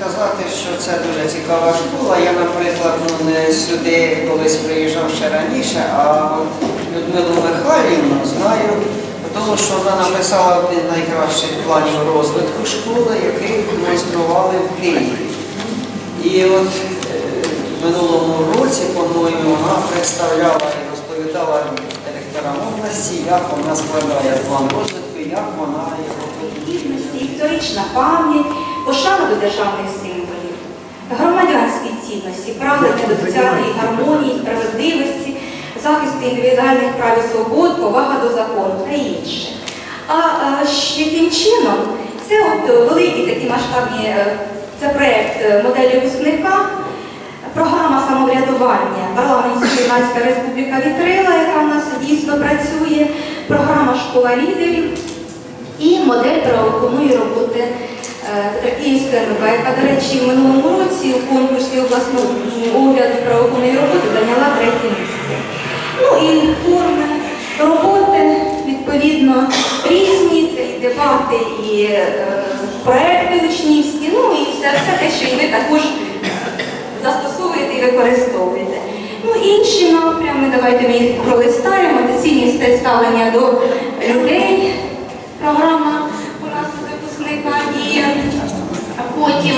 сказати, що це дуже цікава школа. Я, наприклад, ну, не сюди колись приїжджав ще раніше, а Людмилу Михайлівну знаю, тому що вона написала один найкращих планів розвитку школи, який демонстрували в Києві. І от е, в минулому році, по-моєму, вона представляла і розповідала директорам області, як вона складає план розвитку, як вона його історична пам'ять, до державних символів, громадянські цінності, прагнення до соціальної гармонії, справедливості, захисту індивідуальних прав і свобод, повага до закону та інше. А ще тим чином, це от великі такі масштабні, е, це проєкт е, моделі випускника, програма самоврядування парламентська Юнацька Республіка Вітрила, яка в нас дійсно працює, програма школа лідерів. І модель правоохоронної роботи Київської яка, до речі, в минулому році у конкурсі обласного огляду правоохоронної роботи зайняла третє місце. Ну і форми роботи, відповідно, різні, це і дебати, і е, проекти учнівські, ну і все, те, що ви також застосовуєте і використовуєте. Ну, інші напрями, давайте ми їх пролистаємо, цінність ставлення до людей, програма у нас у випускника і потім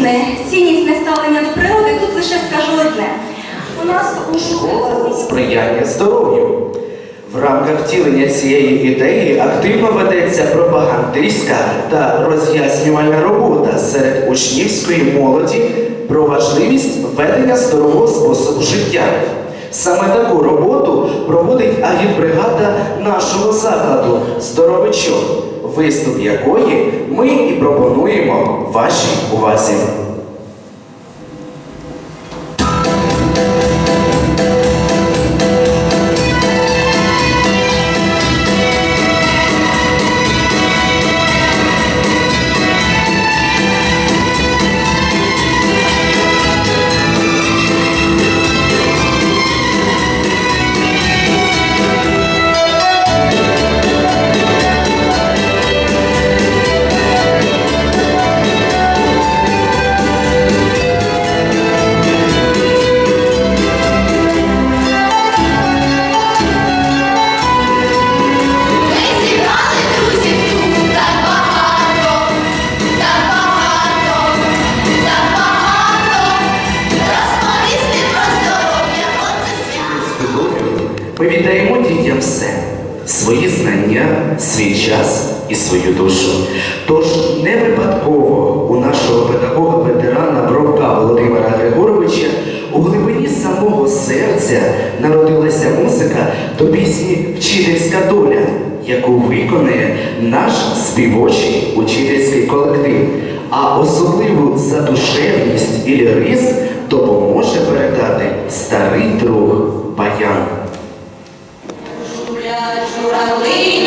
наступне ціннісне ставлення до природи. Тут лише скажу одне. У нас у школі сприяння здоров'ю. В рамках втілення цієї ідеї активно ведеться пропагандистська та роз'яснювальна робота серед учнівської молоді про важливість ведення здорового способу життя. Саме таку роботу проводить агітбригада нашого закладу Здоровичок, виступ якої ми і пропонуємо вашій увазі. Ми віддаємо дітям все свої знання, свій час і свою душу. Тож не випадково у нашого педагога ветерана Бровка Володимира Григоровича у глибині самого серця народилася музика до пісні Вчительська доля, яку виконує наш співочий учительський колектив. А особливу задушевність і ліризм допоможе передати старий друг Баян. Журавлі,